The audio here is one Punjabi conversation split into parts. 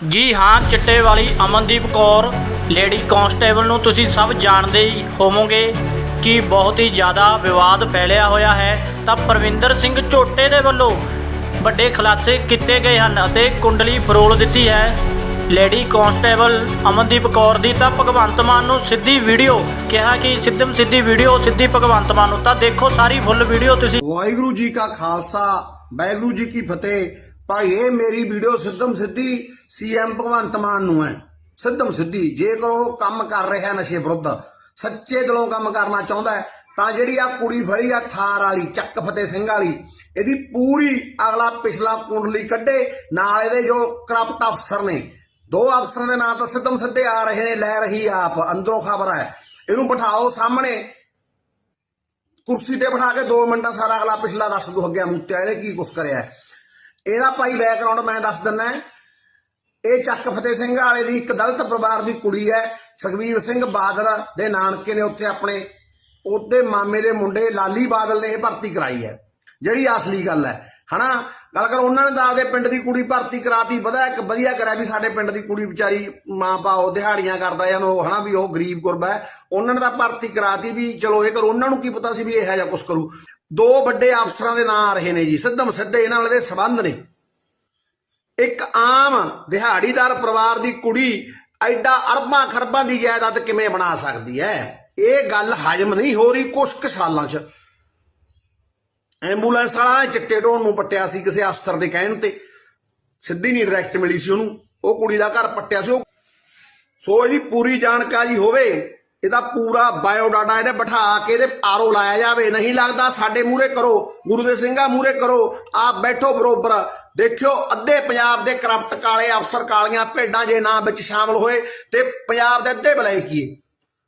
ਜੀ ਹਾਂ, ਚਿੱਟੇ ਵਾਲੀ ਅਮਨਦੀਪ ਕੌਰ ਲੇਡੀ ਕਾਂਸਟੇਬਲ ਨੂੰ ਤੁਸੀਂ ਸਭ ਜਾਣਦੇ ਹੀ ਹੋਵੋਗੇ ਕਿ ਬਹੁਤ ਹੀ ਜ਼ਿਆਦਾ ਵਿਵਾਦ ਫੈਲਿਆ ਹੋਇਆ ਹੈ। ਤਾਂ ਪ੍ਰਵਿੰਦਰ ਸਿੰਘ ਝੋਟੇ ਦੇ ਵੱਲੋਂ ਵੱਡੇ ਖੁਲਾਸੇ ਕੀਤੇ ਗਏ ਹਨ ਅਤੇ ਕੁੰਡਲੀ ਫਰੋਲ ਦਿੱਤੀ ਹੈ। ਲੇਡੀ ਕਾਂਸਟੇਬਲ ਅਮਨਦੀਪ ਕੌਰ ਦੀ ਤਾਂ ਭਗਵੰਤ ਮਾਨ ਨੂੰ ਸਿੱਧੀ ਵੀਡੀਓ ਕਿਹਾ ਕਿ ਸਿੱਧਮ ਸਿੱਧੀ ਵੀਡੀਓ, ਸਿੱਧੀ ਭਗਵੰਤ ਮਾਨ ਨੂੰ ਤਾਂ ਦੇਖੋ, ਸਾਰੀ ਫੁੱਲ ਵੀਡੀਓ ਤੁਸੀਂ ਵਾਹਿਗੁਰੂ ਜੀ ਕਾ ਖਾਲਸਾ, ਵਾਹਿਗੁਰੂ ਜੀ ਕੀ ਫਤਿਹ। ਭਾਈ, ਇਹ ਮੇਰੀ ਵੀਡੀਓ ਸਿੱਧਮ ਸਿੱਧੀ ਸੀਐਮ ਭਗਵੰਤ ਮਾਨ ਨੂੰ ਹੈ। ਸਿੱਧਮ ਸਿੱਧੀ ਜੇਕਰ ਉਹ ਕੰਮ ਕਰ ਰਿਹਾ ਨਸ਼ੇ ਵਿਰੁੱਧ, ਸੱਚੇ ਦਿਲੋਂ ਕੰਮ ਕਰਨਾ ਚਾਹੁੰਦਾ ਹੈ, ਤਾਂ ਜਿਹੜੀ ਆ ਕੁੜੀ ਫੜੀ ਆ ਥਾਰ ਵਾਲੀ, ਚੱਕ ਫਤਿਹ ਸਿੰਘ ਵਾਲੀ, ਇਹਦੀ ਪੂਰੀ ਅਗਲਾ ਪਿਛਲਾ ਕੁੰਡਲੀ ਕੱਢੇ, ਨਾਲ ਇਹਦੇ ਜੋ ਕਰਪਟ ਅਫਸਰ ਨੇ। ਦੋ ਅਫਸਰਾਂ ਦੇ ਨਾਂ ਤਾਂ ਸਿੱਧਮ ਸਿੱਧੇ ਆ ਰਹੇ ਨੇ, ਲੈ ਰਹੀ ਆਪ, ਅੰਦਰੋਂ ਖਬਰ ਹੈ। ਇਹਨੂੰ ਬਿਠਾਓ ਸਾਹਮਣੇ। ਕੁਰਸੀ ਤੇ ਬਿਠਾ ਕੇ 2 ਮਿੰਟਾਂ ਸਾਰਾ ਅਗਲਾ ਪਿਛਲਾ ਦੱਸ ਦੋ ਅੱਗੇ ਮੂਤਿਆ ਇਹਨੇ ਕੀ ਕੁਛ ਕਰਿਆ ਇਹਦਾ ਭਾਈ ਬੈਕਗ੍ਰਾਉਂਡ ਮੈਂ ਦੱਸ ਦਿੰਦਾ ਇਹ ਚੱਕ ਫਤਿਹ ਸਿੰਘ ਵਾਲੇ ਦੀ ਇੱਕ ਦਲਿਤ ਪਰਿਵਾਰ ਦੀ ਕੁੜੀ ਹੈ ਸੁਖਵੀਰ ਸਿੰਘ ਬਾਦਲ ਦੇ ਨਾਨਕੇ ਨੇ ਉੱਥੇ ਆਪਣੇ। ਉਹਦੇ ਮਾਮੇ ਦੇ ਮੁੰਡੇ ਲਾਲੀ ਬਾਦਲ ਨੇ ਇਹ ਭਰਤੀ ਕਰਾਈ ਹੈ। ਜਿਹੜੀ ਅਸਲੀ ਗੱਲ ਹੈ, ਹਨਾ? ਗੱਲ ਕਰ, ਉਹਨਾਂ ਨੇ ਤਾਂ ਆਪਦੇ ਪਿੰਡ ਦੀ ਕੁੜੀ ਭਰਤੀ ਕਰਾਤੀ। ਵਧਾ ਇੱਕ ਵਧੀਆ ਕਰਿਆ ਵੀ ਸਾਡੇ ਪਿੰਡ ਦੀ ਕੁੜੀ ਵਿਚਾਰੀ ਮਾਂ ਬਾਪ ਦਿਹਾੜੀਆਂ ਕਰਦਾ ਜਾਂ ਉਹ, ਹਨਾ, ਵੀ ਉਹ ਗਰੀਬ ਗੁਰਬਾ ਹੈ। ਉਹਨਾਂ ਨੇ ਤਾਂ ਭਰਤੀ ਕਰਾਤੀ ਵੀ ਚਲੋ ਇਹ ਕਰ। ਉਹਨਾਂ ਨੂੰ ਕੀ ਪਤਾ ਸੀ ਵੀ ਇਹ ਜਿਹਾ ਕੁਛ ਕਰੂ। ਦੋ ਵੱਡੇ ਅਫਸਰਾਂ ਦੇ ਨਾਂ ਆ ਰਹੇ ਨੇ ਜੀ, ਸਿੱਧਮ ਸਿੱਧੇ, ਇਹਨਾਂ ਨਾਲ ਦੇ ਸਬੰਧ ਨੇ। ਇੱਕ ਆਮ ਦਿਹਾੜੀਦਾਰ ਪਰਿਵਾਰ ਦੀ ਕੁੜੀ ਐਡਾ ਅਰਬਾਂ ਖਰਬਾਂ ਦੀ ਜਾਇਦਾਦ ਕਿਵੇਂ ਬਣਾ ਸਕਦੀ ਹੈ? ਇਹ ਗੱਲ ਹਜਮ ਨਹੀਂ ਹੋ ਰਹੀ ਕੁਛ ਕੁ ਸਾਲਾਂ 'ਚ। ਐਂਬੂਲੈਂਸ ਵਾਲਾ ਨੇ ਚਿੱਟੇ ਢੋਣ ਨੂੰ ਪੱਟਿਆ ਸੀ ਕਿਸੇ ਅਫਸਰ ਦੇ ਕਹਿਣ ਤੇ। ਸਿੱਧੀ ਨਹੀਂ ਡਾਇਰੈਕਟ ਮਿਲੀ ਸੀ ਉਹਨੂੰ। ਉਹ ਕੁੜੀ ਦਾ ਘਰ ਪੱਟਿਆ ਸੀ। ਉਹ ਸੋ ਇਹਦੀ ਪੂਰੀ ਜਾਣਕਾਰੀ ਹੋਵੇ ਇਹਦਾ ਪੂਰਾ ਬਾਇਓ ਡਾਟਾ ਇਹਦੇ ਬਿਠਾ ਕੇ ਇਹਦੇ ਆਰੋ ਲਾਇਆ ਜਾਵੇ। ਨਹੀਂ ਲੱਗਦਾ ਸਾਡੇ ਮੂਹਰੇ ਕਰੋ। ਗੁਰੂ ਦੇ ਸਿੰਘਾਂ ਮੂਹਰੇ ਕਰੋ। ਆਪ ਬੈਠੋ ਬਰੋਬਰ। ਦੇਖਿਓ, ਅੱਧੇ ਪੰਜਾਬ ਦੇ ਕਰਪਟ ਕਾਲੇ ਅਫਸਰ ਕਾਲੀਆਂ ਭੇਡਾਂ ਜੇ ਨਾ ਵਿੱਚ ਸ਼ਾਮਲ ਹੋਏ ਤੇ ਪੰਜਾਬ ਦੇ ਅੱਧੇ ਬਲਾਈ ਕੀ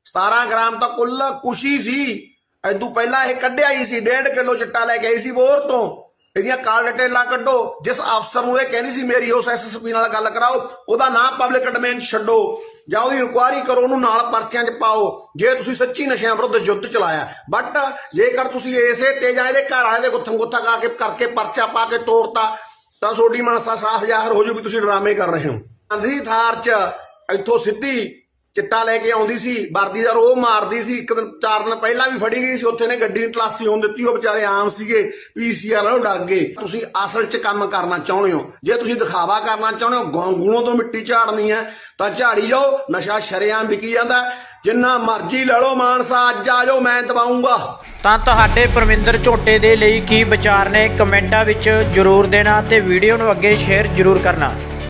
17 ਗ੍ਰਾਮ ਤਾਂ ਕੁੱਲ ਕੁਸ਼ੀ ਸੀ। ਐਦੂ ਪਹਿਲਾਂ ਇਹ ਕੱਢਿਆ ਹੀ ਸੀ। 1.5 ਕਿਲੋ ਚਿੱਟਾ ਲੈ ਕੇ ਆਈ ਸੀ ਬੋਰ ਤੋਂ। ਇਹਦੀਆਂ ਕਾਲ ਡਿਟੇਲਾਂ ਕੱਢੋ। ਜਿਸ ਅਫਸਰ ਨੂੰ ਇਹ ਕਹਿੰਦੀ ਸੀ, ਮੇਰੀ ਉਸ ਐਸਐਸਪੀ ਨਾਲ ਗੱਲ ਕਰਾਓ, ਉਹਦਾ ਨਾਮ ਪਬਲਿਕ ਡੋਮੇਨ ਛੱਡੋ। ਜਾਂ ਉਹਦੀ ਇਨਕੁਆਇਰੀ ਕਰੋ, ਉਹਨੂੰ ਨਾਲ ਪਰਚਿਆਂ 'ਚ ਪਾਓ। ਜੇ ਤੁਸੀਂ ਸੱਚੀ ਨਸ਼ਿਆਂ ਵਿਰੁੱਧ ਯੁੱਧ ਚਲਾਇਆ। ਬਟ ਜੇਕਰ ਤੁਸੀਂ ਇਸੇ ਤੇ ਜਾਂ ਇਹਦੇ ਘਰ ਵਾਲੇ ਦੇ ਗੁੱਥਮ ਗੁੱਥਾ ਕਾ ਕੇ, ਕਰਕੇ ਪਰਚਾ ਪਾ ਕੇ ਤੋੜਤਾ ਤਾਂ ਤੁਹਾਡੀ ਮਨਸਾ ਸਾਫ਼ ਜ਼ਾਹਰ ਹੋ ਜੂ ਵੀ ਤੁਸੀਂ ਡਰਾਮੇ ਕਰ ਰਹੇ ਹੋ। ਗਾਂਧੀ ਥਾਰ 'ਚ ਇੱਥੋਂ ਸਿੱਧੀ ਚਿੱਟਾ ਲੈ ਕੇ ਆਉਂਦੀ ਸੀ, ਵਰਦੀ ਦਾ ਮਾਰਦੀ ਸੀ, ਇੱਕ ਦਿਨ, ਚਾਰ ਦਿਨ ਪਹਿਲਾਂ ਵੀ ਫੜੀ ਗਈ ਸੀ, ਉੱਥੇ ਨੇ ਗੱਡੀ ਨੂੰ ਤਲਾਸੀ ਹੋਣ ਦਿੱਤੀ, ਉਹ ਵਿਚਾਰੇ ਆਮ ਸੀਗੇ ਪੀਸੀਆਰ ਨਾਲੋਂ ਡਰ ਗਏ। ਤੁਸੀਂ ਅਸਲ 'ਚ ਕੰਮ ਕਰਨਾ ਚਾਹੁੰਦੇ ਹੋ। ਜੇ ਤੁਸੀਂ ਦਿਖਾਵਾ ਕਰਨਾ ਚਾਹੁੰਦੇ ਹੋ ਗਾਂਗੂਆਂ ਤੋਂ ਮਿੱਟੀ ਝਾੜਨੀ ਹੈ, ਤਾਂ ਝਾੜੀ ਜਾਓ, ਨਸ਼ਾ ਸ਼ਰੇਆਮ ਵਿਕੀ ਜਾਂਦਾ। ਜਿੰਨਾ ਮਰਜ਼ੀ ਲੈ ਲਓ ਮਾਨਸਾ, ਅੱਜ ਆ ਜਾਓ, ਮੈਂ ਦਵਾਉਂਗਾ ਤਾਂ ਤੁਹਾਡੇ ਪਰਮਿੰਦਰ ਝੋਟੇ ਦੇ ਲਈ ਕੀ ਵਿਚਾਰ ਨੇ? ਕਮੈਂਟਾਂ ਵਿੱਚ ਜਰੂਰ ਦੇਣਾ ਤੇ ਵੀਡੀਓ ਨੂੰ ਅੱਗੇ ਸ਼ੇਅਰ ਜਰੂਰ ਕਰਨਾ।